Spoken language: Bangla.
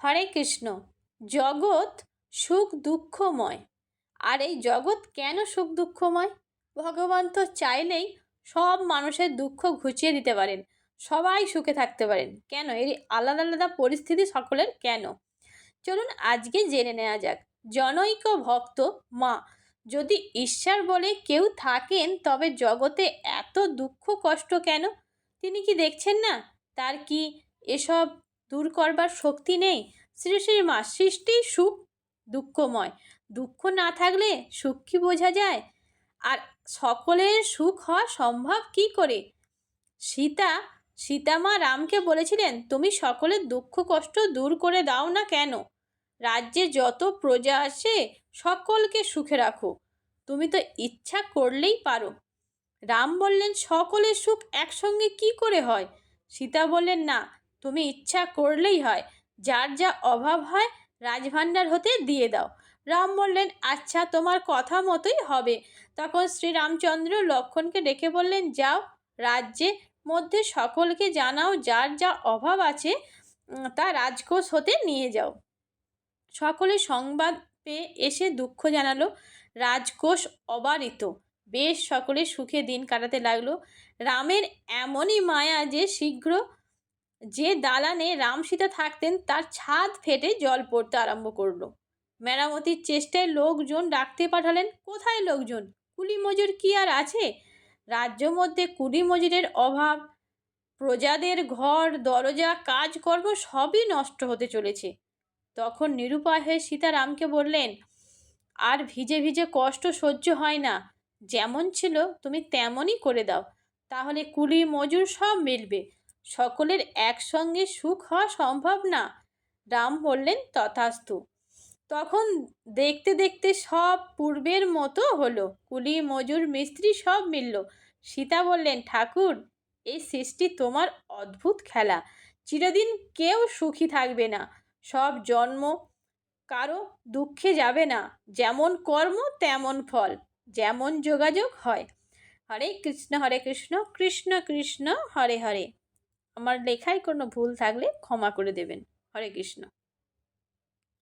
হরে কৃষ্ণ। জগৎ সুখ দুঃখময়। আর এই জগৎ কেন সুখ দুঃখময়? ভগবান তো চাইলেই সব মানুষের দুঃখ ঘুচিয়ে দিতে পারেন, সবাই সুখে থাকতে পারেন। কেন? এর আলাদা আলাদা পরিস্থিতি সকলের কেন? চলুন আজকে জেনে নেওয়া যাক। জনৈক ভক্ত মা, যদি ঈশ্বর বলে কেউ থাকেন, তবে জগতে এত দুঃখ কষ্ট কেন? তিনি কি দেখছেন না? তার কি এসব দূর করবার শক্তি নেই। শ্রী শ্রী মা, সৃষ্টি সুখ দুঃখময়। দুঃখ না থাকলে সুখ কি বোঝা যায়? আর সকলের সুখ হওয়া সম্ভব কি করে? সীতা সীতামা রামকে বলেছিলেন, তুমি সকলের দুঃখ কষ্ট দূর করে দাও না কেন? রাজ্যে যত প্রজা আসে সকলকে সুখে রাখো। তুমি তো ইচ্ছা করলেই পারো। রাম বললেন, সকলের সুখ একসঙ্গে কি করে হয়? সীতা বললেন, না তুমি ইচ্ছা করলেই হয়। যার যা অভাব হয়, রাজভাণ্ডার হতে দিয়ে দাও। রাম বললেন আচ্ছা তোমার কথা মতোই হবে। তখন শ্রীরামচন্দ্র লক্ষণকে ডেকে বললেন, যাও রাজ্যে, মধ্যে সকলকে জানাও যার যা অভাব আছে তা রাজকোষ হতে নিয়ে যাও। সকলে সংবাদ পেয়ে এসে দুঃখ জানালো। রাজকোষ অবারিত। বেশ সকলে সুখে দিন কাটাতে লাগল। রামের এমনই মায়া যে শীঘ্র যে দালানে রাম সীতা থাকতেন, তার ছাদ ফেটে জল পড়তে আরম্ভ করল। মেরামতির চেষ্টায় লোকজন ডাকতে পাঠালেন, কোথায় লোকজন? কুলি মজুর কি আর আছে? রাজ্য মধ্যে কুলি মজুরের অভাব, প্রজাদের ঘর, দরজা, কাজকর্ম সবই নষ্ট হতে চলেছে। তখন নিরুপায় হয়ে সীতা রামকে বললেন, আর ভিজে ভিজে কষ্ট সহ্য হয় না। যেমন ছিল, তুমি তেমনই করে দাও। তাহলে কুলি মজুর সব মিলবে। সকলের একসঙ্গে সুখ হওয়া সম্ভব না। রাম বললেন, তথাস্তু। তখন দেখতে দেখতে সব পূর্বের মতো হলো। কুলি, মজুর, মিস্ত্রি সব মিলল। সীতা বললেন, ঠাকুর, এই সৃষ্টি তোমার অদ্ভুত খেলা। চিরদিন কেউ সুখী থাকবে না। সব জন্ম কারও দুঃখে যাবে না। যেমন কর্ম, তেমন ফল। যেমন যোগাযোগ হয়। হরে কৃষ্ণ হরে কৃষ্ণ কৃষ্ণ কৃষ্ণ, হরে হরে। আমার লেখায় কোনো ভুল থাকলে ক্ষমা করে দেবেন। হরে কৃষ্ণ।